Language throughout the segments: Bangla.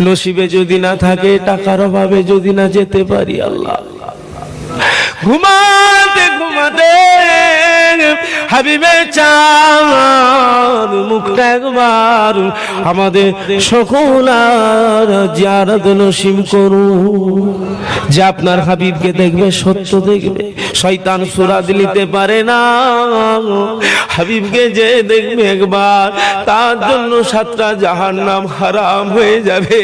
নসিবে যদি না থাকে টাকার অভাবে যদি না যেতে পারি আল্লাহ। ঘুমাতে ঘুমাতে। হাবিবে চার মুখটা একবার আমাদের সকল আর জিয়ারত করুন। যে আপনার হাবিবকে দেখবে, সত্য দেখবে পারে না। হাবিবকে যে দেখবে একবার, তার জন্য সাতটা জাহান নাম হারাম হয়ে যাবে।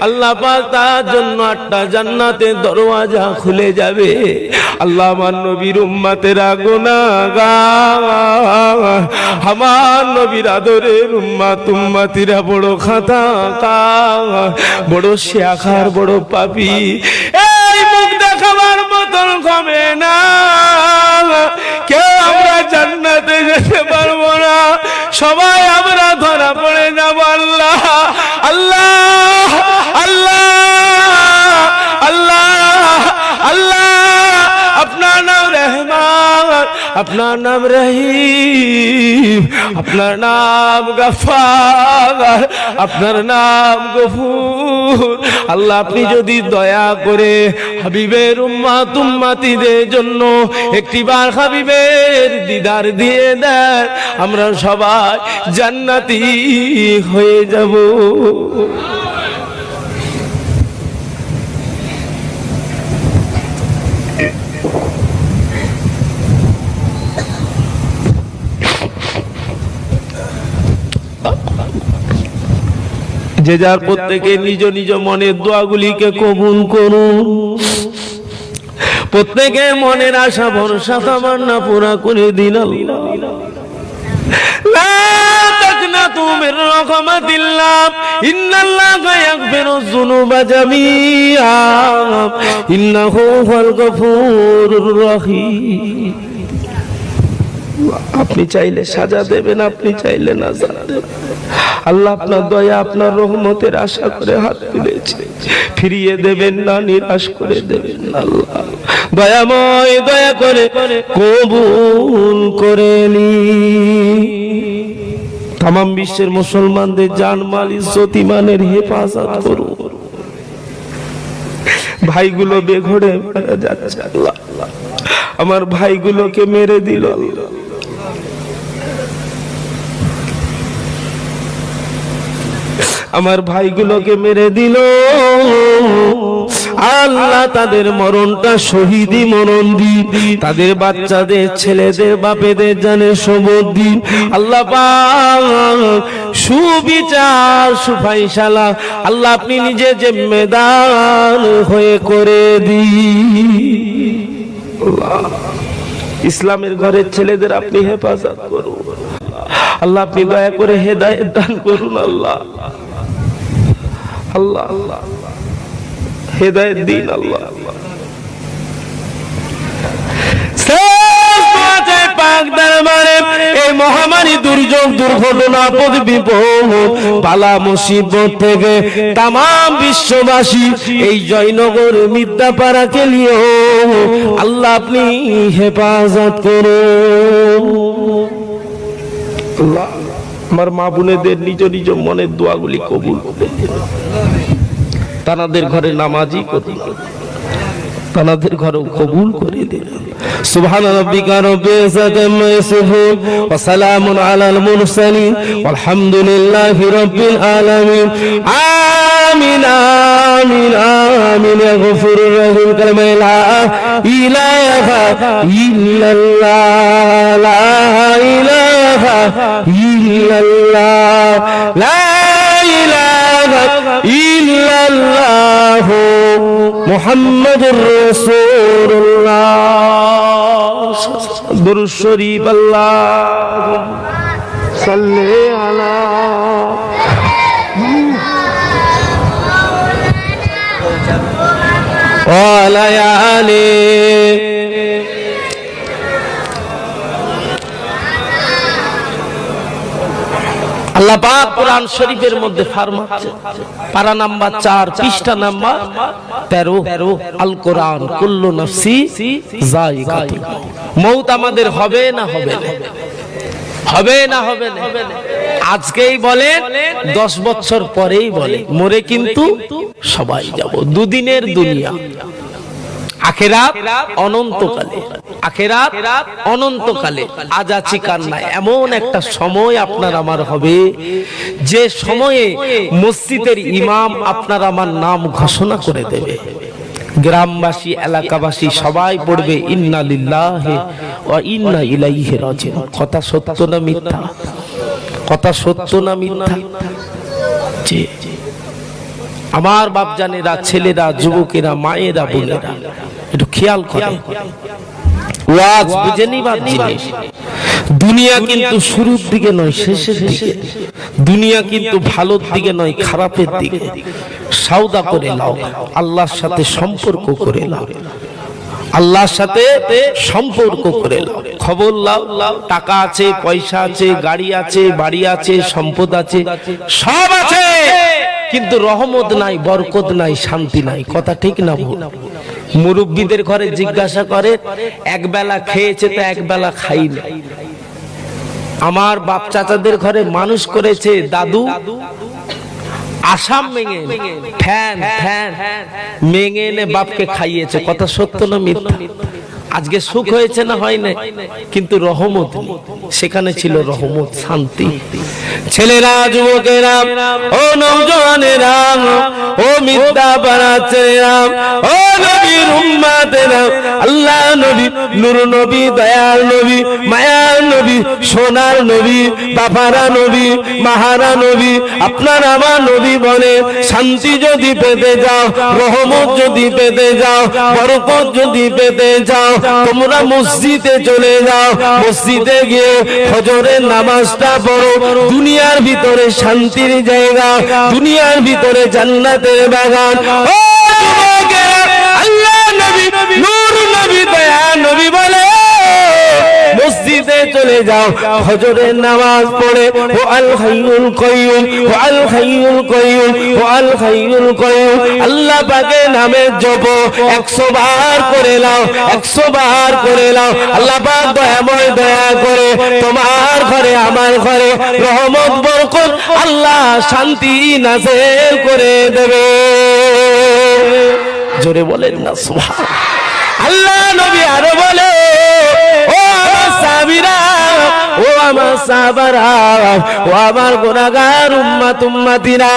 আল্লাহ পাক তার জন্য আটটা জান্নাতের দরওয়াজা খুলে যাবে। আল্লাহ আমার নবীর উম্মাতেরা গুনাহগার আমার নবীর আদরের তুম্মা উম্মাতিরা বড় খাতা বড় শেখার, বড় পাপি। এই মুখ দেখাবার মতন কমে না। কেউ আমরা জান্নাতে যেতে পারব না। সবাই আপনার নাম রহিম, আপনার নাম গফার, আপনার নাম গফুর। আল্লাহ, আপনি যদি দয়া করে হাবিবের উম্মাত উম্মাতিদের জন্য একটি একটিবার হাবিবের দিদার দিয়ে দেন, আমরা সবাই জান্নাতি হয়ে যাব। যে যার প্রত্যেকে নিজ নিজ মনের দোয়াগুলিকে কবুল করুন প্রত্যেকে মনের আশা, ভরসা, তামান্না পুরা করে দিন আপনি চাইলে সাজা দেবেন, আপনি চাইলে না দেবেন। আল্লাহ আপনার দয়া, আপনার রহমতের আশা করে হাত তুলেছে। ফিরিয়ে দেবেন না, নিরাশ করে দেবেন আল্লাহ। দয়াময় দয়া করে কবুল করে নি। তাম বিশ্বের মুসলমানদের জানমাল ইজ্জত ইমানের হেফাজত করুন। ভাইগুলো বেঘরে যাচ্ছে আল্লাহ। আমার ভাইগুলোকে মেরে দিল আল্লাহ। আমার ভাইগুলোকে মেরে দিল। আল্লাহ তাদের মরণটা শহীদি মরণ দি তাদের বাচ্চাদের, ছেলেদের, বাপেদের জানে সবর দিন। আল্লাহ সুবিচার, সুফাইশালা আল্লাহ আপনি নিজে যে মেদান হয়ে করে দি ইসলামের ঘরের ছেলেদের আপনি হেফাজত করুন। আল্লাহ আপনি দয়া করে হেদায়েত দান করুন আল্লাহ। আল্লাহ আল্লাহ হেদায়েত দিন আল্লাহ। এই মহামারী দুর্যোগ দুর্ঘটনা পালা মুসিবত থেকে তাম বিশ্ববাসী এই জয়নগর মিদ্যাপাড়াকে নিয়েও আল্লাহ আপনি হেফাজত করুন। আল্লাহ আমার মা বোনেদের নিজ নিজ মনের দোয়াগুলি কবুল করে তানাদের ঘরে নামাজি করুন তানাদের ঘরে কবুল করে দিন সুবহান রাব্বিকা রাব্বিল ইজ্জাতি আম্মা ইয়াসিফুন, ওয়া সালামুন আলাল মুরসালিন আমিন আমিন আমিন গফুরুর রহিম কালমা লা ইলাহা ইল্লাল্লাহ, লা ইলাহা ইল্লাল্লাহ, লা ইলাহা ইল্লাল্লাহ, মুহাম্মাদুর রাসূলুল্লাহ। দুরূদ শরীফ, আল্লাহ। সাল্লি আলা আলি আল্লাহ পাক কোরআন শরীফের মধ্যে ফারমাচ্ছে। পারা নাম্বার চার, পৃষ্ঠা নাম্বার তেরো। আল কোরআন কুল্লু মৌত আমাদের হবে না হবে না? হবে না হবে আজকেই বলে দশ বছর পরেই বলে মরে কিন্তু সবাই যাব। দুদিনের দুনিয়া। আখেরাত অনন্তকালে। আখেরাত অনন্তকালে। আজ আছি কার নাই? এমন একটা সময় আপনার আমার হবে। যে সময়ে মসজিদের ইমাম আপনার আমার নাম ঘোষণা করে দেবে। গ্রামবাসী এলাকাবাসী সবাই পড়বে ইন্না লিল্লাহি ওয়া ইন্না ইলাইহি রাজিউন। কথা সত্য না মিথ্যা? কথা সত্য না মিথ্যা? আমার বাপজানেরা ছেলেরা যুবকেরা মায়েরা বোনেরা একটু খেয়াল করে। ওয়াজ বুঝে নিবার জিনিস। দুনিয়া কিন্তু শুরুর দিকে নয় শেষের দিকে। দুনিয়া কিন্তু ভালোর দিকে নয় খারাপের দিকে। সাউদা করে লাও আল্লাহর সাথে সম্পর্ক করে নাও। আল্লাহর সাথে সম্পর্ক করে লাও খবর লাও টাকা আছে পয়সা আছে গাড়ি আছে বাড়ি আছে সম্পদ আছে সব আছে। কিন্তু রহমত নাই বরকত নাই শান্তি নাই। কথা ঠিক না ভুল। মুরব্বীদের ঘরে জিজ্ঞাসা করে একবেলা খেয়েছে তো একবেলা বেলা খাই না আমার বাপ চাচাদের ঘরে মানুষ করেছে, দাদু, আসাম মেঙে ফ্যান ফ্যান, মেঙে এনে বাপকে খাইয়েছে। কথা সত্য না মিথ্যা? আজকে সুখ হয়েছে না হয় না কিন্তু রহমত সেখানে ছিল রহমত শান্তি। ছেলেরা যুবকেরা ও নৌজওয়ানেরা ও মিথ্যা পাড়া ছেলেরা ও নবীর উম্মাতেরা আল্লাহ নবী নূর নবী দয়াল নবী মায়ার নবী সোনার নবী বাবারা নবী মাহারা নবী আপনার আমার নবী বলে শান্তি যদি পেতে যাও রহমত যদি পেতে যাও বরকত যদি পেতে যাও তোমরা মসজিদে চলে যাও। মসজিদে গিয়ে হজরের নামাজটা পড়ো। দুনিয়ার ভিতরে শান্তির জায়গা। দুনিয়ার ভিতরে জান্নাতের বাগান। আল্লাহ নবী নবী, দয়া নবী বলে। মসজিদে চলে যাও। ফজরের নামাজ পড়ে, ও আল হাইয়ুল কাইয়ুম, ও আল হাইয়ুল কাইয়ুম, ও আল হাইয়ুল কাইয়ুম। আল্লাহ পাকের নামের জপ 100 বার করে নাও 100 বার করে নাও। আল্লাহ পাক দয়াময় দয়া করে তোমার ঘরে, আমার ঘরে রহমত, বরকত, আল্লাহ শান্তি নাযিল করে দেবে। জোরে বলেন না সুবহান আল্লাহ নবী আরও বলে আমার সাবারা ও আমার গুনাহগার উম্মাত উম্মাতিরা,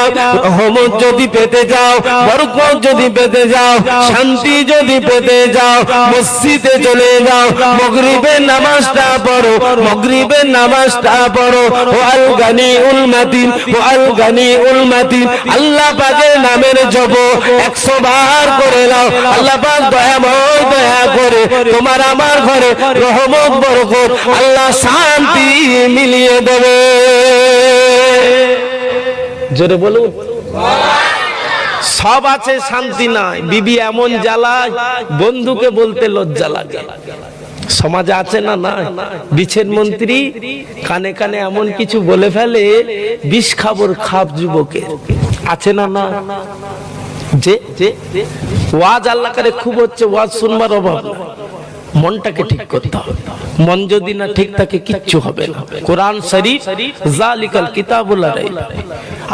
রহমত যদি পেতে যাও, বরকত যদি পেতে যাও, শান্তি যদি পেতে যাও, মসজিদে চলে যাও মাগরিবের নামাজটা পড়ো মাগরিবের নামাজটা পড়ো, ও আল গানি উল মাতিন, ও আল গানি উল মাতিন, আল্লাহ পাকের নামের জপ 100 বার করে নাও, আল্লাহ পাক দয়াময় দয়া করে, তোমার আমার ঘরে রহমত, বরকত, আল্লাহ শান্তি মিলিয়ে দেবে। জোরে বলুন। সব আছে, শান্তি নাই। বিবি এমন জ্বালায়, বন্ধুকে বলতে লজ্জা লাগে। সমাজে আছে না না বিছের মন্ত্রী কানে কানে এমন কিছু বলে ফেলে, বিষ খাবর খাপ যুবকের। আছে না না যে, ওয়াজ আল্লাহ করে খুব হচ্ছে, ওয়াজ শুনবার অভাব। মনটাকে ঠিক করতে হবে। মন যদি না ঠিক থাকে, কিচ্ছু হবে না। কোরআন শরীফ জালিকাল কিতাবুল রাইব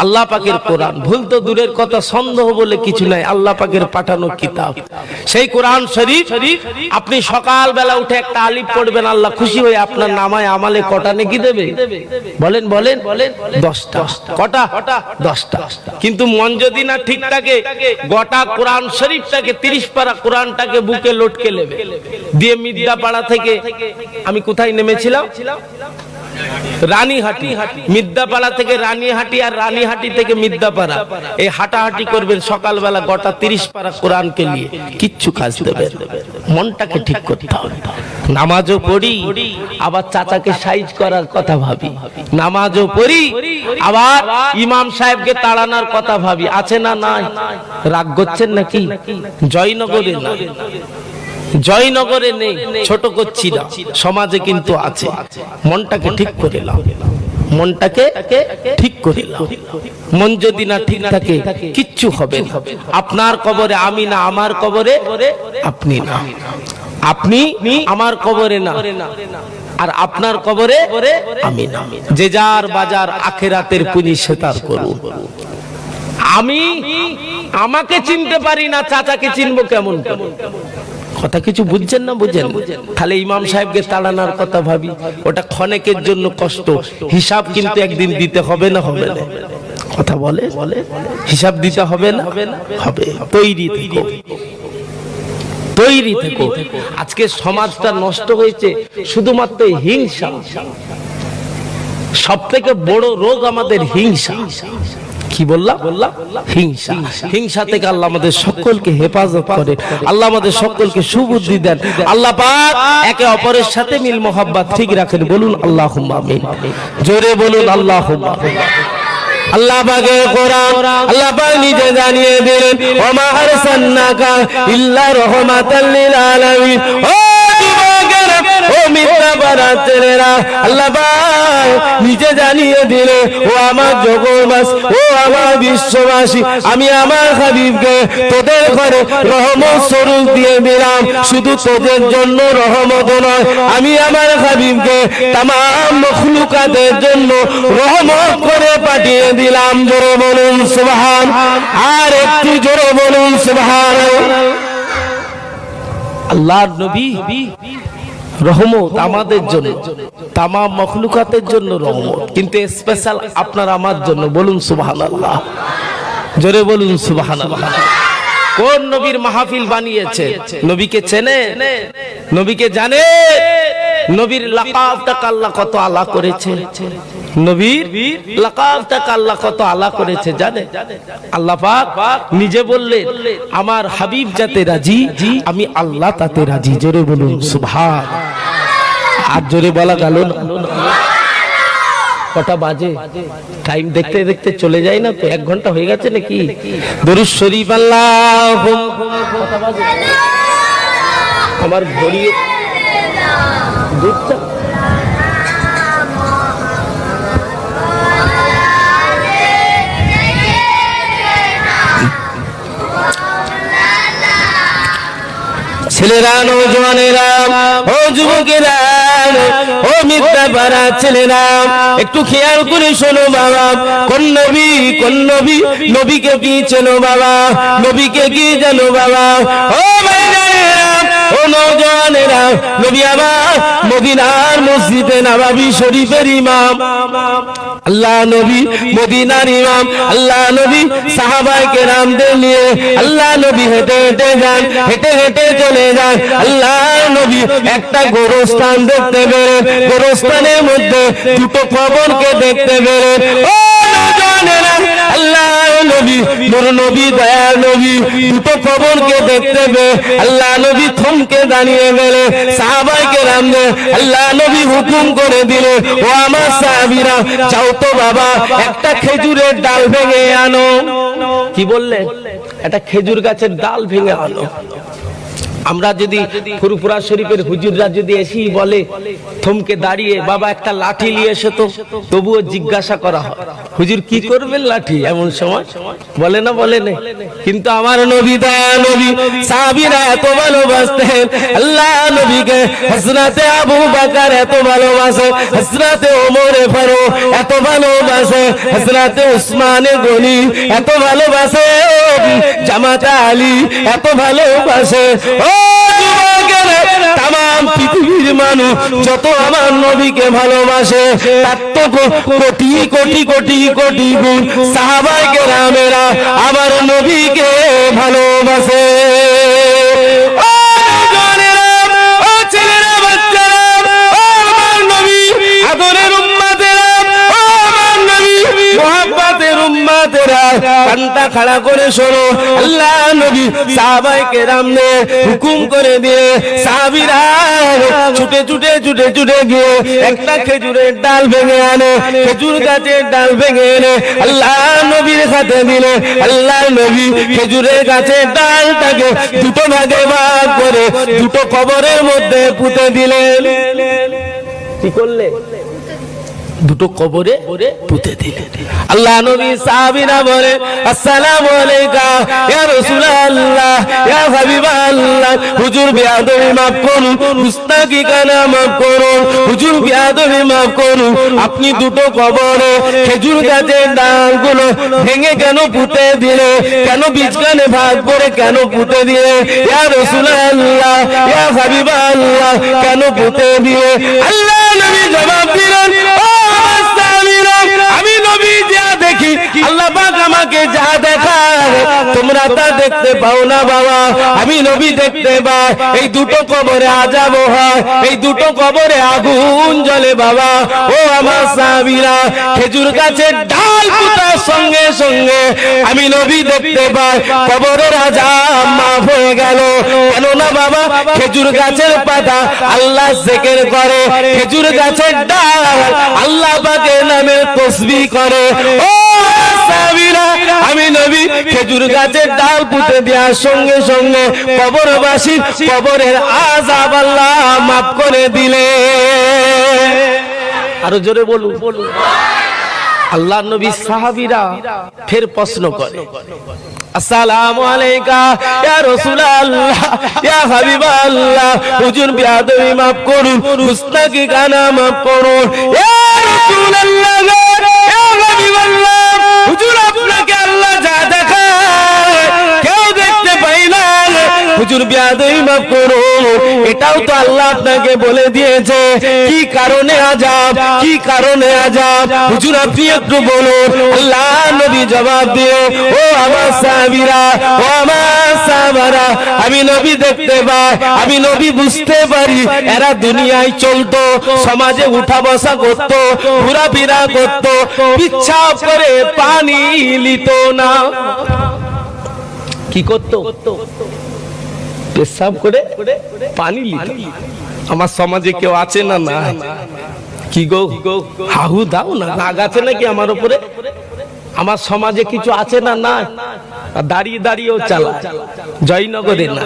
আল্লাহ পাকের কোরআন। ভুল তো দূরের কথা, সন্দেহ বলে কিছু নাই। আল্লাহ পাকের পাঠানো কিতাব। সেই কোরআন শরীফ, আপনি সকাল বেলা উঠে একটা আলিফ পড়বেন, আল্লাহ খুশি হয়ে আপনার নামায় আমালে কটা নেকি দেবে? বলেন বলেন বলেন, দশটা। কটা? দশটা। কিন্তু মন যদি না ঠিক থাকে, গোটা কোরআন শরীফটাকে, তিরিশ পারা কোরআনটাকে বুকে লটকে নেবে। দিয়ে মিদ্যাপাড়া থেকে আমি কোথায় নেমেছিলাম? রানীহাটি। মিদ্যাপাড়া থেকে রানীহাটি আর রানীহাটি থেকে মিদ্যাপাড়া। এই হাঁটাহাঁটি করবেন সকালবেলা গোটা তিরিশ পারা কোরআনকে নিয়ে। কিচ্ছু কাজ দেবেন মনটাকে ঠিক করতে হবে। নামাজও পড়ি, আবার চাচাকে সাইজ করার কথা ভাবি। নামাজও পড়ি, আবার ইমাম সাহেবকে তাড়ানোর কথা ভাবি। আছে না নাই? রাগ করছেন নাকি? জয়নগরে না। জয়নগরে নেই, ছোট করছি না সমাজে কিন্তু আছে। মনটাকে ঠিক করে মনটাকে ঠিক করে মন যদি না ঠিক থাকে, কিচ্ছু হবে আপনার কবরে আমি না, আমার কবরে আপনি না। আপনি আমার কবরে না, আর আপনার কবরে আমি না। যে যার বাজার আখেরাতের পুঁজি সে তার করুন আমি আমাকে চিনতে পারি না, চাচাকে চিনবো কেমন? কথা কিছু বুঝছেন না বুঝেন? তাহলে ইমাম সাহেবকে তাড়ানোর কথা ভাবি। ওটা ক্ষণেকের জন্য কষ্ট। হিসাব কিন্তু একদিন দিতে হবে না হবে না? কথা বলে? হিসাব দিতে হবে না? হবে। তৈরি তৈরি থেকো। আজকে সমাজটা নষ্ট হয়েছে শুধুমাত্র হিংসা। সব থেকে বড় রোগ আমাদের হিংসা। কি বললাম হিংসা। হিংসা থেকে আল্লাহ আমাদের সকলকে হেফাজত করে। আল্লাহ আমাদের সকলকে সুবুদ্ধি দেন। আল্লাহ পাক একে অপরের সাথে মিল মোহাব্বত ঠিক রাখেন। বলুন আল্লাহ আমিন। জোরে বলুন আল্লাহ আল্লাহ পাকের কোরআন, আল্লাহ পাক নিজে জানিয়ে দিলেন, ওমা আরসালনাকা ইল্লা রাহমাতাল লিল আলামিন। ও নিজে জানিয়ে দিলে, ও আমার জগৎবাস ও আমার বিশ্ববাসী, আমি আমার হাবিবকে তোদের ঘরে রহমত স্বরূপ দিয়ে দিলাম। শুধু তোদের জন্য রহমত নয়, আমি আমার হাবিবকে তাম মখলুকাতের জন্য রহমত করে পাঠিয়ে দিলাম। জোরে বলুন, সুবহান। আর একটু জোরে বলুন, সুবহান। আল্লাহর নবী রহমত আমাদের জন্য, তামাম মখলুকাতের জন্য রহমত। কিন্তু স্পেশাল আপনার আমার জন্য, বলুন সুবাহান আল্লাহ জোরে বলুন সুবাহান আল্লাহ কোন নবীর মাহফিল বানিয়েছে? নবীকে চেনে? নবীকে জানে? নবীর লাকাবটাকে আল্লাহ কত আলা করেছে? নবীর লাকাবটাকে আল্লাহ কত আলা করেছে জানে? আল্লাহ পাক নিজে বললেন, আমার হাবিব যাতে রাজি, আমি আল্লাহ তাতে রাজি। জোরে বলুন, সুবহান। আর জোরে বলা গেল না। কটা বাজে? টাইম দেখতে দেখতে চলে যায় না তো? এক ঘণ্টা হয়ে গেছে নাকি? দরুদ শরীফ, আল্লাহ আমার ঘড়ি দুধটা ছেলেরা নৌজওয়ানেরা ও যুবকেরা, ও মিথ্যা পাড়া ছেলেরা, একটু খেয়াল করে শোনো বাবা, কোন নবী কোন নবী, নবীকে কি চেনো বাবা, নবীকে কি জানো বাবা? ও ভাইরা ও নবী আমার মদিনার মসজিদে নবাবী শরীফের ইমাম। আল্লাহ নবী মদিনার ইমাম। আল্লাহ নবী সাহাবায়ে কেরামদের নিয়ে আল্লাহ নবী হেঁটে হেঁটে যান, হেঁটে হেঁটে চলে যান। আল্লাহ নবী একটা গোরস্থান দেখতে পেলেন। গোরস্থানের মধ্যে দুটো কবরকে দেখতে পেলেন। নবী নূর নবী দয়া নবী, দুটো কবরকে দেখতে পেয়ে আল্লাহ নবী থমকে দাঁড়িয়ে গেলে সাহাবাইকে রামলে আল্লাহ নবী হুকুম করে দিলে, ও আমার সাহাবীরা চাও তো বাবা, একটা খেজুরের ডাল ভেঙে আনো। কি বললে? একটা খেজুর গাছের ডাল ভেঙে আনো। আমরা যদি ফুরফুরা শরীফের হুজুররা যদি এসি বলে, থমকে দাঁড়িয়ে, বাবা, একটা লাঠি নিয়ে এসে তো। তবুও জিজ্ঞাসা করা হয়। হুজুর কি করবেন লাঠি এমন সময়? বলে না বলে না। কিন্তু আমার নবী দয়া নবী, সাহাবীরা এত ভালোবাসতেন। আল্লাহ নবীকে হযরতে আবু বকর এত ভালোবাসে, হযরতে ওমর ফারুক এত ভালোবাসে, হযরতে উসমানে গনি এত ভালোবাসে, জামাতা আলী এত ভালোবাসে। ও মানুষ যত আমার নবীকে ভালোবাসে, তার তো কোটি কোটি কোটি কোটি গুণ সাহাবায়ে কেরামেরা আমার নবীকে ভালোবাসে। খাড়া করে শোনো। আল্লাহ নবী সাহাবায়ে কেরামনে হুকুম করে দিয়ে ছুটে ছুটে ছুটে ছুটে গিয়ে একটা খেজুরের ডাল ভেঙে আনে, খেজুর গাছের ডাল ভেঙে এনে আল্লাহ নবীর দিলে আল্লাহ নবী খেজুরের গাছের ডালটাকে দুটো ভাগে ভাগ করে দুটো কবরের মধ্যে পুঁতে দিলেন। কি করলে? দুটো কবরে পুঁতে দিলেন আল্লাহ নবী সাহাবীরা বলে, আসসালামু আলাইকা, ইয়া রাসূলুল্লাহ, ইয়া হাবিবাল্লাহ, হুজুর বিয়াদবি মাফ করুন মুস্তাকি কানা মাফ করুন, হুজুর বিয়াদবি মাফ করুন, আপনি দুটো কবরে খেজুর গাছের ডালগুলো ভেঙে কেন পুঁতে দিলে? কেন বীজখানে ভাগ করে কেন পুঁতে দিয়ে ইয়া রাসূলুল্লাহ, ইয়া হাবিবাল্লাহ, কেন পুঁতে দিয়ে আল্লাহ যা দেখায় তোমরা তা দেখতে পাও না বাবা। আমি নবী দেখতে পাই। এই দুটো কবরে আজাব হয়, এই দুটো কবরে আগুন জ্বলে বাবা। ও আমার খেজুর গাছের ডাল পুতার সঙ্গে সঙ্গে আমি নবী দেখতে পাই। কবরের আজাব মাফ হয়ে গেল। কেন না বাবা, খেজুর গাছের পাতা আল্লাহ জেকের করে। খেজুর গাছের ডাল আল্লাহ পাকের নামে তসবি করে। ও সাহাবীরা, আমি নবী খেজুর গাছের ডাল পুঁতে দেওয়ার সঙ্গে সঙ্গে কবরবাসী কবরের আজাব আল্লাহ মাফ করে দিলে। আরও জোরে বলুন। আল্লাহ নবী সাহাবীরা ফের প্রশ্ন করে। আসসালামু আলাইকা ইয়া রাসূলুল্লাহ ইয়া হাবিবাল্লাহ হুজুর বিয়াদবি maaf করুন মুস্তাকি কানা maaf করুন। ইয়া রাসূলুল্লাহ ইয়া হাবিবাল্লাহ। হুজুর আপনাকে আল্লাহ যা দেখায়। হুজুর বিয়াদবি maaf করুন। এটাও তো আল্লাহ আপনাকে বলে দিয়েছে। কি কারণে আজাব? কি কারণে আজাব? হুজুর, আপনি একটু বলুন। আল্লাহ নবী জবাব দিয়ে ও আমার সাহাবীরা, ও আমার সাহাবারা, আমি নবী দেখতে পাই, আমি নবী বুঝতে পারি। এরা দুনিয়ায় চলতো, সমাজে উঠা বসা করত, ঘোরাফেরা করত পিচ্ছাপ করে পানি লিত না। কি করতো? পেশাব করে পানি লিত আমার সমাজে কেউ আছে না না? কি গো? হাহু দাও না। রাগ আছে নাকি আমার উপরে? আমার সমাজে কিছু আছে না না? দাঁড়িয়ে দাঁড়িয়েও চালা। জয়নগরে না।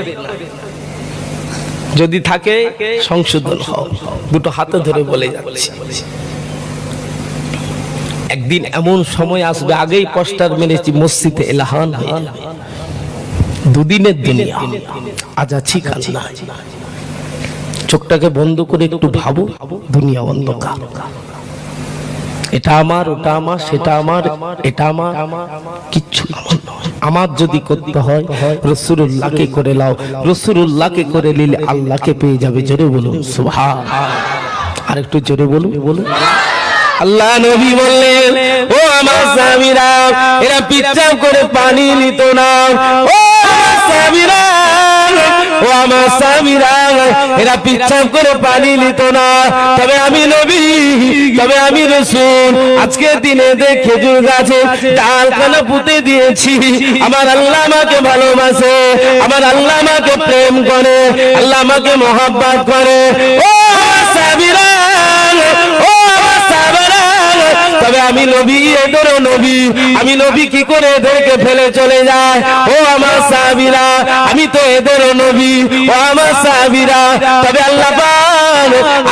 যদি থাকে, সংশোধন হও। দুটো হাতে ধরে বলে যাচ্ছি। একদিন এমন সময় আসবে, আগেই পোস্টার মেরেছি, মসজিদে এলাহান হয়ে। দুদিনের দুনিয়া। আজ আছি কাল না চোখটাকে বন্ধ করে একটু ভাবো, দুনিয়া অন্ধকার। এটা আমার, ওটা আমার, সেটা আমার, এটা আমার, কিচ্ছু আমার যদি করতে হয় রসুল্লাহকে করে লাও। রসুল্লাহকে করে নিলে আল্লাহকে পেয়ে যাবে। জোরে বলুন সুভা আর একটু জোরে বলুন। বলুন আল্লাহ নবী বললেন, ও আমার স্বামীরা, এরা পিচ্ছাপ করে পানি নিত না। ও এরা পিচ্ছাপ করে পানি নিত না। তবে আমি নবী, তবে আমি রসুন আজকের দিনে দেখ খেজুর গাছে দিয়েছি? আমার আল্লাহ আমাকে ভালোবাসে, আমার আল্লাহ আমাকে প্রেম করে, আল্লাহ আমাকে মহাব্বাত করে। ও তবে আমি নবী এদেরও নবী। আমি নবী কি করে এদেরকে ফেলে চলে যায়? ও আমার সাহাবীরা, আমি তো এদেরও নবী। ও আমার সাহাবীরা, তবে আল্লাহ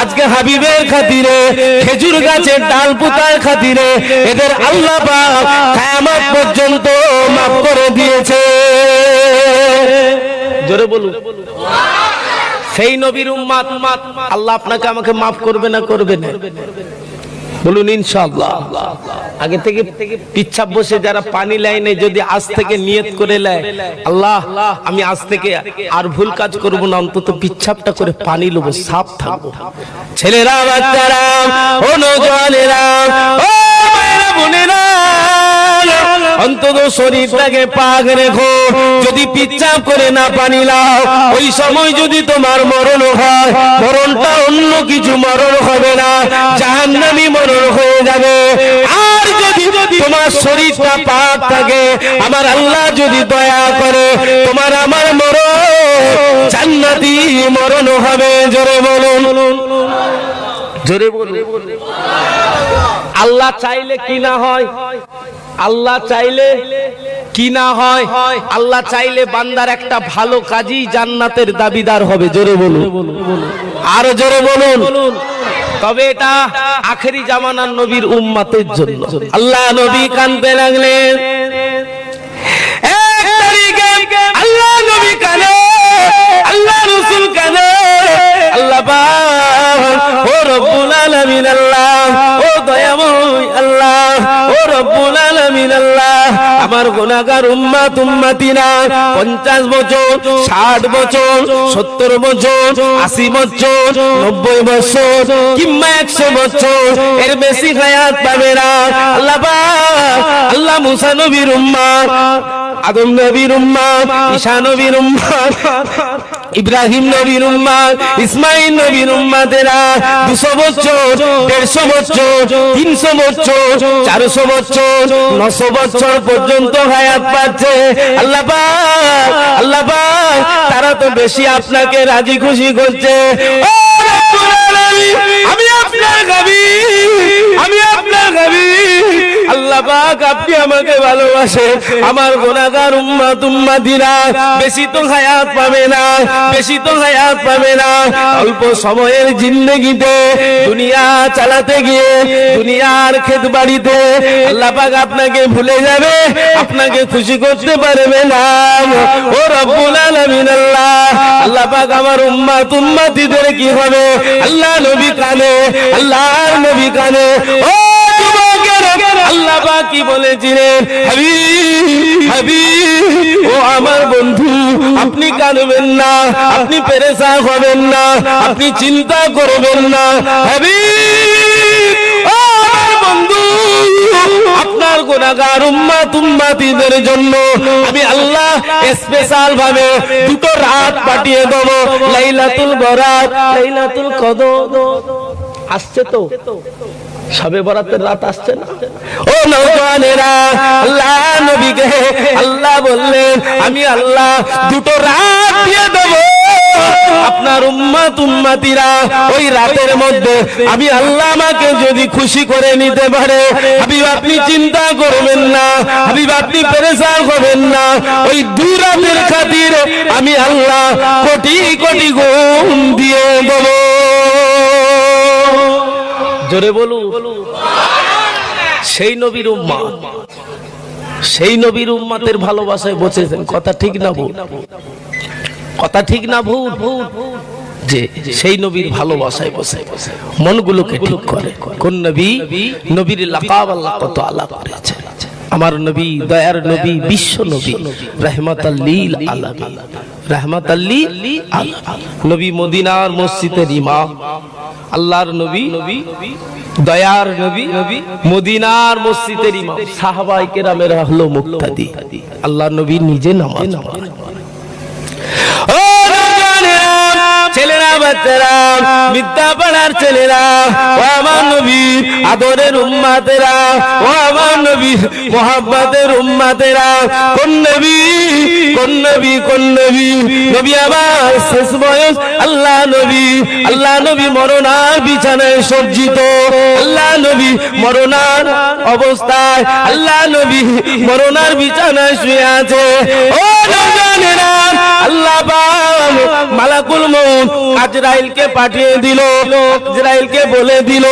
আজকে হাবিবের খাতিরে, খেজুর গাছের ডাল পুতার খাতিরে, এদের আল্লাহ কিয়ামত পর্যন্ত মাফ করে দিয়েছে। জোরে বলুন। সেই নবীর উম্মাত, আল্লাহ আপনাকে আমাকে মাফ করবে না করবে না? বলুন, ইনশাআল্লাহ। আগে থেকে পিচ্ছাপ বসে যারা পানি লাইনে যদি আজ থেকে নিয়ত করে নেয় আল্লাহ, আমি আজ থেকে আর ভুল কাজ করব না, অন্তত পিচ্ছাপটা করে পানি লব সাফ থাকব। ছেলেরা, বাচ্চারা ও নজওয়ানেরা ও মায়েরা, বোনেরা অন্তত শরীরটাকে পাক রেখো। যদি পিচ্ছাপ করে না পানি লাও ওই সময় যদি তোমার মরণ হয় মরণটা অন্য কিছু মরণ হবে না জাহান্নামি মরণ হয়ে যাবে। আর যদি তোমার শরীরটা পাক থাকে আমার আল্লাহ যদি দয়া করে তোমার আমার মরণ জান্নাতি মরণ হবে। জোরে বলুন। জোরে বলুন। আল্লাহ চাইলে কি না হয়? আল্লাহ চাইলে কি না হয়? আল্লাহ চাইলে বান্দার একটা ভালো কাজই জান্নাতের দাবিদার হবে, জোরে বলুন। আরও জোরে বলুন। তবে এটা আখেরি জামানার নবীর উম্মাতের জন্য। আল্লাহ নবী কানতে লাগলেন। আল্লাহ নবী কানে, আল্লাহ রসুল কানে। আল্লাহ ও রব্বুল আলামিন আল্লাহ, ও দয়াময় আল্লাহ, ও রব্বুল আলামিন আল্লাহ, আমার গুনাহগার উম্মাত উম্মাতিনা 50 বছর 60 বছর 70 বছর 80 বছর 90 বছর, কিংবা 100 বছর, এর বেশি হায়াত পাবে না। আল্লাহ আল্লাহ মুসা নবীর আদম নবীর উম্মাত ঈসা নবীর উম্মাত ইব্রাহিম নবীর উম্মাত ইসমাইল নবীর উম্মাতেরা দুশো বছর, দেড়শো বছর, তিনশো বছর, চারশো বছর, নশো বছর পর্যন্ত হায়াত পাচ্ছে। আল্লাহ আল্লাহ তারা তো বেশি আপনাকে রাজি খুশি করছে। আমি আপনার গাবি আমি আপনার গাবি আল্লাহ আপনাকে ভুলে যাবে, আপনাকে খুশি করতে পারবে না। ও রব্বুল আল্লাহ আল্লাহ আমার উম্মাতিদের কি হবে? আল্লাহ নবী কানে নবী কানে, ও কি বলেছিলেন ও আমার বন্ধু, আপনি কাঁদবেন না, আপনি পেরেশান হবেন না, আপনি চিন্তা করবেন না, হাবিব, ও আমার বন্ধু, আপনার গুনাহগার উম্মাত উম্মাতিদের জন্য আমি আল্লাহ স্পেশাল ভাবে দুটো রাত পাঠিয়ে দেব, লাইলাতুল বরাত, লাইলাতুল কদর। আসছে তো? সবে বরাতের রাত আসছে না। ও নৌজওয়ানেরা আল্লাহ নবীকে আল্লাহ বললেন, আমি আল্লাহ দুটো রাত দিয়ে দেব। আপনার উম্মাত উম্মাতিরা ওই রাতের মধ্যে আমি আল্লাহ আমাকে যদি খুশি করে নিতে পারে, হাবিব আপনি চিন্তা করবেন না, হাবিব আপনি পেরেশান হবেন না। ওই দুই রাতের খাতির আমি আল্লাহ কোটি কোটি গুণ দিয়ে দেবো। জোরে বলু সেই নবীর উম্মা সেই নবীর উম্মাতের ভালোবাসায় বসেছেন। কথা ঠিক না ভুল? কথা ঠিক না ভুল? ভুল যে সেই নবীর ভালোবাসায় বসে। মনগুলোকে ঠিক করে। কোন নবী? নবীর লাকাব আল্লাহ কত আলাপ করেছে। আমার নবী, দয়ার নবী, বিশ্ব নবী, রহমতাল্লিল আলামিন। রহমতাল্লিল নবী মদিনার মসজিদের ইমাম। আল্লাহর নবী নবী দয়ার নবী নবী মদিনার মসজিদের ইমাম, সাহাবাই কেরামেরা হলো মুক্তাদি। আল্লাহর নবী নিজে নামাজ ছেলেরা বাচ্চারা, বিদ্যা পাড়ার ছেলেরা, ও আমার নবী, আদরের উম্মাতেরা, ও আমার নবী, মোহাব্বতের উম্মাতেরা, কোন নবী কোন নবী কোন নবী? নবী আবার শেষ বয়স, আল্লাহ নবী আল্লাহ নবী মরণার বিছানায় সজ্জিত। আল্লাহ নবী মরণার অবস্থায়, আল্লাহ নবী মরণার বিছানায় শুয়ে আছে। ও নওজওয়ানেরা আল্লাহ আজরাইলকে পাঠিয়ে দিল, আজরাইলকে বলে দিল,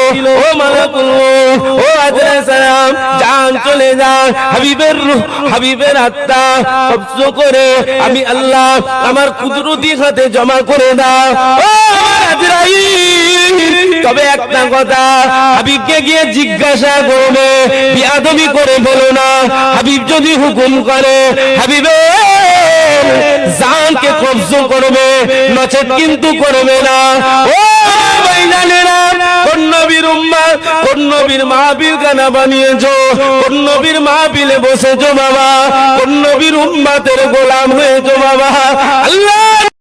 ও মালাকুল ও আজরাইল সালাম জান চলে যান হাবিবের রূহ, হাবিবের আত্মা কবজ করে, আমি আল্লাহ আমার কুদরতি হাতে জমা করে দাও। ও আজরাইল, তবে একটা কথা, হাবিবকে গিয়ে জিজ্ঞাসা করবে, বিয়াদবি করে বলো না, হাবিব যদি হুকুম করে, হাবিবের জানকে কবজ করবে, নচেত কিন্তু করবে না। ও ভাইজানেরা কোন উম্মা কোন নবীর গানা বানিয়েছো কোন মাহবিলে বসেছো বাবা কোন নবীর গোলাম হয়েছো বাবা। আল্লাহ